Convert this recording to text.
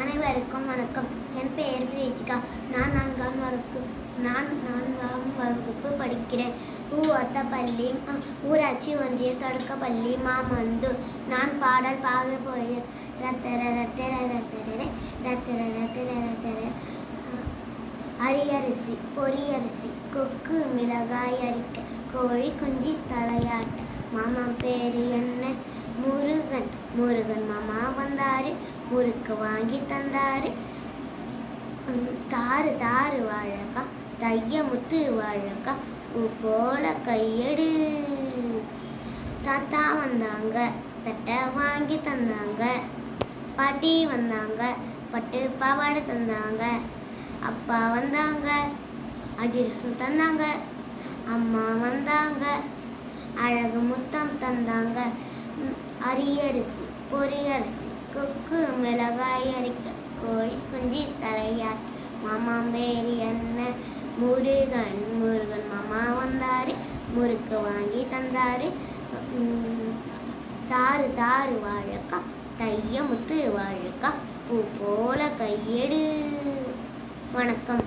அனைவருக்கும் வணக்கம். என் பெயர் ரீதிகா நான் நான்காம் வகுப்பு நான் நான்காம் வகுப்பு படிக்கிறேன். ஊ பள்ளி ஊராட்சி ஒன்றிய தொடக்கப்பள்ளி மாமந்து நான் பாடல் பாட போகிறேன். ரத்தர ரத்தர ரத்தர ரத்தர ரத்தர ரத்தர அரியரிசி பொரியரிசி கொக்கு மிளகாய் அரிக்க கோழி குஞ்சு தலையாட்ட. மாமா பேரு என்ன? முருகன். முருகன் மாமா வந்தாரு. முறுக்கு வாங்கி தந்தாரு. தாறு தாறு வாழக்கா தைய முத்து வாழக்கா பூ போல கையெடு. தாத்தா வந்தாங்க தட்டை வாங்கி தந்தாங்க. பாட்டி வந்தாங்க பட்டு பாவாடை தந்தாங்க. அப்பா வந்தாங்க அஜிரசம் தந்தாங்க. அம்மா வந்தாங்க அழகு முத்தம் தந்தாங்க. அரியரிசி பொரியரிசி கொக்கு மிளகாய் அரைக்க கோழி குஞ்சு தலையார் மாமா பேரி என்ன முருகன் முருகன் மாமா வந்தாரு. முறுக்கு வாங்கி தந்தாரு. தாறு தாறு வாழக்கா தைய முத்து வாழக்கா பூ போல கையெடு. வணக்கம்.